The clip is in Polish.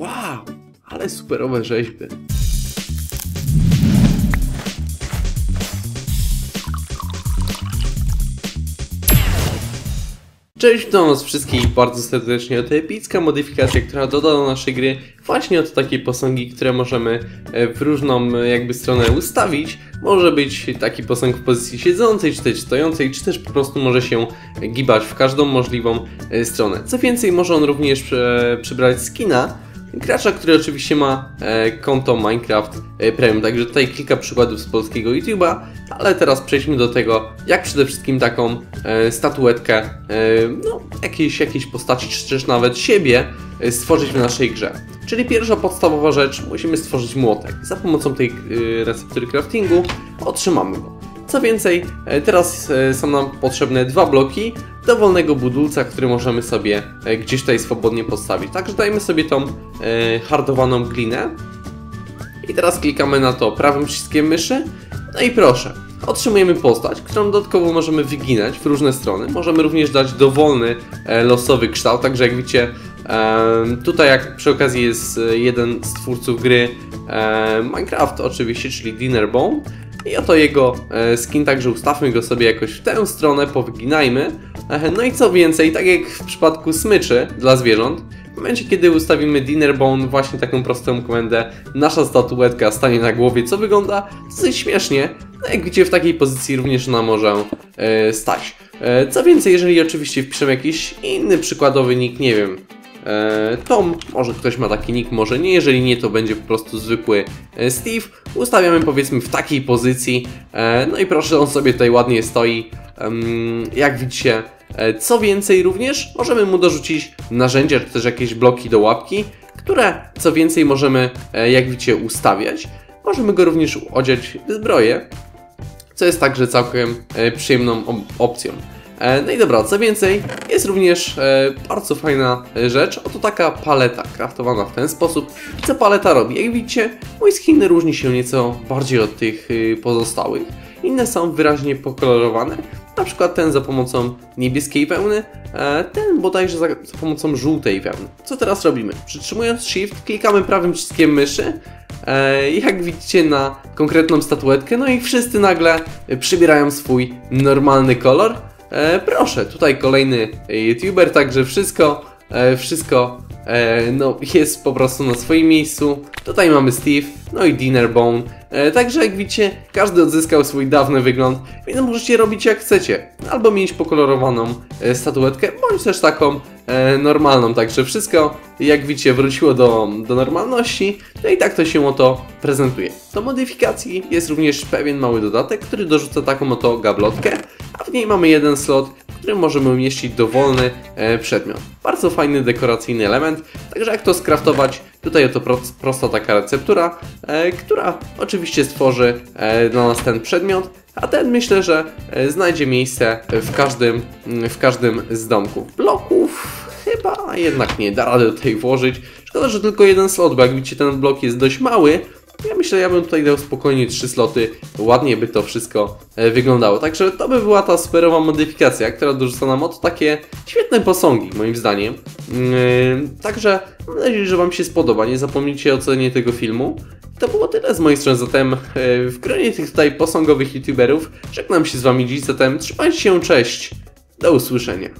Wow, ale superowe rzeźby. Cześć, witam was wszystkich bardzo serdecznie. Oto epicka modyfikacja, która doda do naszej gry właśnie oto takie posągi, które możemy e, w różną e, jakby stronę ustawić. Może być taki posąg w pozycji siedzącej, czy też stojącej, czy też po prostu może się gibać w każdą możliwą e, stronę. Co więcej, może on również przybrać skina, gracza, który oczywiście ma e, konto Minecraft e, Premium. Także tutaj kilka przykładów z polskiego YouTube'a, ale teraz przejdźmy do tego, jak przede wszystkim taką e, statuetkę, e, no, jakiejś, jakiejś postaci, czy też nawet siebie e, stworzyć w naszej grze. Czyli pierwsza podstawowa rzecz, musimy stworzyć młotek. Za pomocą tej receptury craftingu otrzymamy go. Co więcej, teraz są nam potrzebne dwa bloki dowolnego budulca, który możemy sobie e, gdzieś tutaj swobodnie postawić. Także dajmy sobie tą hardowaną glinę i teraz klikamy na to prawym przyciskiem myszy. No i proszę, otrzymujemy postać, którą dodatkowo możemy wyginać w różne strony. Możemy również dać dowolny, losowy kształt, także jak widzicie, tutaj jak przy okazji jest jeden z twórców gry Minecraft oczywiście, czyli Dinnerbone, i oto jego e, skin, także ustawmy go sobie jakoś w tę stronę, powyginajmy. No i co więcej, tak jak w przypadku smyczy dla zwierząt, w momencie kiedy ustawimy Dinnerbone, właśnie taką prostą komendę, nasza statuetka stanie na głowie, co wygląda dosyć śmiesznie. No jak widzicie, w takiej pozycji również ona może e, stać. E, co więcej, jeżeli oczywiście wpiszemy jakiś inny przykładowy nick, nie wiem, Tom, może ktoś ma taki nick, może nie, jeżeli nie to będzie po prostu zwykły e, Steve. Ustawiamy powiedzmy w takiej pozycji, e, no i proszę, on sobie tutaj ładnie stoi. Jak widzicie, co więcej również, możemy mu dorzucić narzędzia, czy też jakieś bloki do łapki, które co więcej możemy, jak widzicie, ustawiać. Możemy go również odziać w zbroję, co jest także całkiem przyjemną opcją. E, no i dobra, co więcej, jest również e, bardzo fajna rzecz, oto taka paleta kraftowana w ten sposób. Co paleta robi? Jak widzicie, mój skin różni się nieco bardziej od tych y, pozostałych. Inne są wyraźnie pokolorowane, na przykład ten za pomocą niebieskiej wełny, e, ten bodajże za, za pomocą żółtej wełny. Co teraz robimy? Przytrzymując Shift, klikamy prawym przyciskiem myszy, jak widzicie na konkretną statuetkę, no i wszyscy nagle przybierają swój normalny kolor. E, proszę, tutaj kolejny youtuber, także wszystko, e, wszystko e, no, jest po prostu na swoim miejscu. Tutaj mamy Steve, no i Dinnerbone. E, także jak widzicie, każdy odzyskał swój dawny wygląd, więc możecie robić jak chcecie. Albo mieć pokolorowaną e, statuetkę, bądź też taką e, normalną. Także wszystko, jak widzicie, wróciło do, do normalności. No i tak to się oto prezentuje. Do modyfikacji jest również pewien mały dodatek, który dorzuca taką oto gablotkę, a w niej mamy jeden slot, w którym możemy umieścić dowolny e, przedmiot. Bardzo fajny, dekoracyjny element, także jak to skraftować, tutaj oto pro, prosta taka receptura, e, która oczywiście stworzy e, dla nas ten przedmiot, a ten myślę, że znajdzie miejsce w każdym, w każdym z domków. Bloków chyba jednak nie da rady tutaj włożyć. Szkoda, że tylko jeden slot, bo jak widzicie ten blok jest dość mały, ja myślę, ja bym tutaj dał spokojnie 3 sloty, ładnie by to wszystko e, wyglądało. Także to by była ta superowa modyfikacja, która dorzuca nam oto takie świetne posągi, moim zdaniem. Yy, także mam nadzieję, że Wam się spodoba. Nie zapomnijcie o ocenie tego filmu. To było tyle z mojej strony, zatem e, w gronie tych tutaj posągowych youtuberów żegnam się z Wami dziś, zatem trzymajcie się, cześć, do usłyszenia.